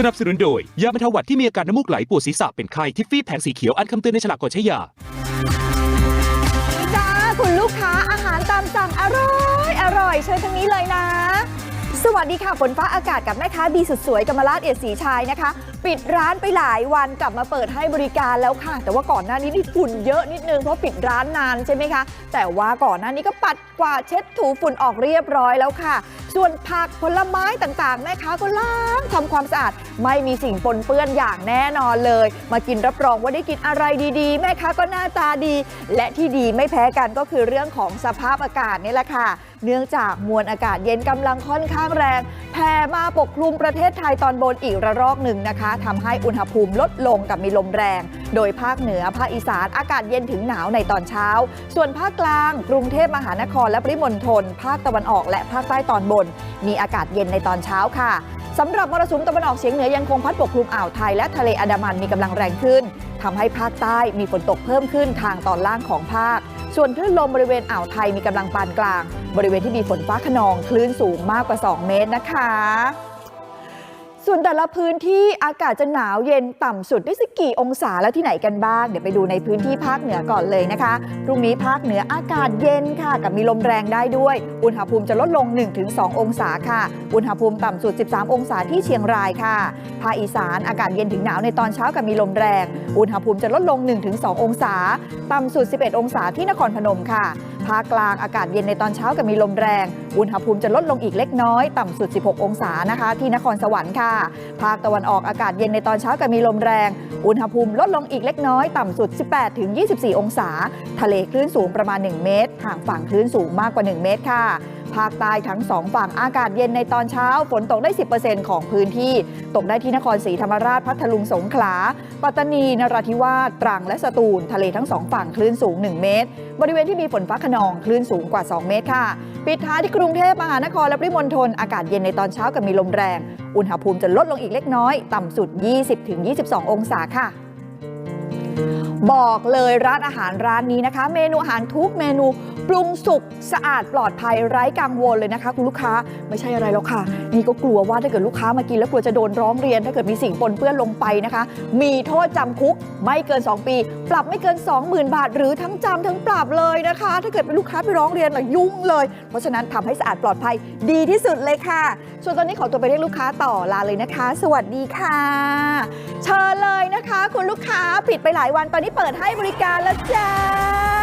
สนับสนุนโดย ยาบรรเทาหวัดที่มีอาการน้ำมูกไหลปวดศีรษะเป็นไข้ทิฟฟี่แผงสีเขียวอันคำเตือนในฉลากก่อนใช้ยา จ้าคุณลูกค้าอาหารตามสั่งอร่อยอร่อยเชิญทางนี้เลยนะ สวัสดีค่ะฝนฟ้าอากาศกับแม่ค้าบีสุดสวยกมลาชเอียดศรีชายนะคะ ปิดร้านไปหลายวันกลับมาเปิดให้บริการแล้วค่ะ แต่ว่าก่อนหน้านี้นี่ฝุ่นเยอะนิดนึงเพราะปิดร้านนานใช่ไหมคะ แต่ว่าก่อนหน้านี้ก็ปัดกวาดเช็ดถูฝุ่นออกเรียบร้อยแล้วค่ะ ส่วนผักผลไม้ต่างๆแม่ค้าก็ล้างทำความสะอาดไม่มีสิ่งปนเปื้อนอย่างแน่นอนเลย มากินรับรองว่าได้กินอะไรดีๆ แม่ค้าก็หน้าตาดี และที่ดีไม่แพ้กันก็คือเรื่องของสภาพอากาศนี่แหละค่ะ เนื่องจากมวลอากาศเย็นกำลังค่อนข้างแรงแผ่มาปกคลุมประเทศไทยตอนบนอีกระลอกหนึ่งนะคะทำให้อุณหภูมิลดลงกับมีลมแรง โดยภาคเหนือภาคอีสานอากาศเย็นถึงหนาวในตอนเช้า ส่วนภาคกลางกรุงเทพมหานครและปริมณฑลภาคตะวันออกและภาคใต้ตอนบน มีอากาศเย็นในตอนเช้าค่ะสำหรับมรสุมตะวันออกเฉียงเหนือยังคงพัดปกคลุมอ่าวไทยและทะเลอันดามันมีกำลังแรงขึ้นทำให้ภาคใต้มีฝนตกเพิ่มขึ้นทางตอนล่างของภาค ส่วนคลื่นลมบริเวณอ่าวไทยมีกำลังปานกลาง บริเวณที่มีฝนฟ้าขนองคลื่นสูงมากกว่า 2 เมตรนะคะ ส่วนแต่ละพื้นที่อากาศจะหนาวเย็นต่ำสุดได้สักกี่องศาแล้วที่ไหนกันบ้าง เดี๋ยวไปดูในพื้นที่ภาคเหนือก่อนเลยนะคะพรุ่งนี้ภาคเหนืออากาศเย็นค่ะ กับมีลมแรงได้ด้วย อุณหภูมิจะลดลง 1-2 องศาค่ะ อุณหภูมิต่ำสุด 13 องศาที่เชียงรายค่ะ ภาคอีสานอากาศเย็นถึงหนาวในตอนเช้ากับมีลมแรง อุณหภูมิจะลดลง 1-2 องศา ต่ำสุด 11 องศาที่นครพนมค่ะ ภาคกลางอากาศเย็นในตอนเช้ากับมีลมแรง อุณหภูมิจะลดลงอีกเล็กน้อย ต่ำสุด 16 องศานะคะ ที่นครสวรรค์ค่ะ ภาคตะวันออกอากาศเย็นในตอนเช้ากับมีลมแรง อุณหภูมิลดลงอีกเล็กน้อย ต่ำสุด 18 ถึง 24 องศา ทะเลคลื่นสูงประมาณ 1 เมตรห่างฝั่งคลื่นสูงมากกว่า 1 เมตรค่ะ ภาคใต้ทั้งสองฝั่งอากาศเย็นในตอนเช้า ฝนตกได้ 10%ของพื้นที่ ตกได้ที่นครศรีธรรมราชพัทลุงสงขลา ปัตตานีนราธิวาสตรังและสตูล ทะเลทั้งสองฝั่งคลื่นสูง 1 เมตร บริเวณที่มีฝนฟ้าขนองคลื่นสูงกว่า 2 เมตรค่ะ ปิดท้ายที่กรุงเทพมหานครและปริมณฑลอากาศเย็นในตอนเช้ากับมีลมแรง อุณหภูมิจะลดลงอีกเล็กน้อย ต่ำสุด 20-22 องศาค่ะ บอกเลยร้านอาหารร้านนี้นะคะ เมนูอาหารทุกเมนูปรุงสุกสะอาดปลอดภัยไร้กังวลเลยนะคะ คุณลูกค้าไม่ใช่อะไรหรอกค่ะ นี่ก็กลัวว่าถ้าเกิดลูกค้ามากิน แล้วกลัวจะโดนร้องเรียน ถ้าเกิดมีสิ่งปนเปื้อนลงไปนะคะ มีโทษจำคุกไม่เกิน 2 ปี ปรับไม่เกิน 20,000 บาท หรือทั้งจำทั้งปรับเลยนะคะ ถ้าเกิดเป็นลูกค้าไปร้องเรียนหรอยุ่งเลย เพราะฉะนั้นทำให้สะอาดปลอดภัยดีที่สุดเลยค่ะ ส่วนตอนนี้ขอตัวไปเรียกลูกค้าต่อลาเลยนะคะ สวัสดีค่ะ เชิญเลยนะคะ คุณลูกค้าปิดไปหลายายวันตอนนี้เปิดให้บริการแล้วจ้า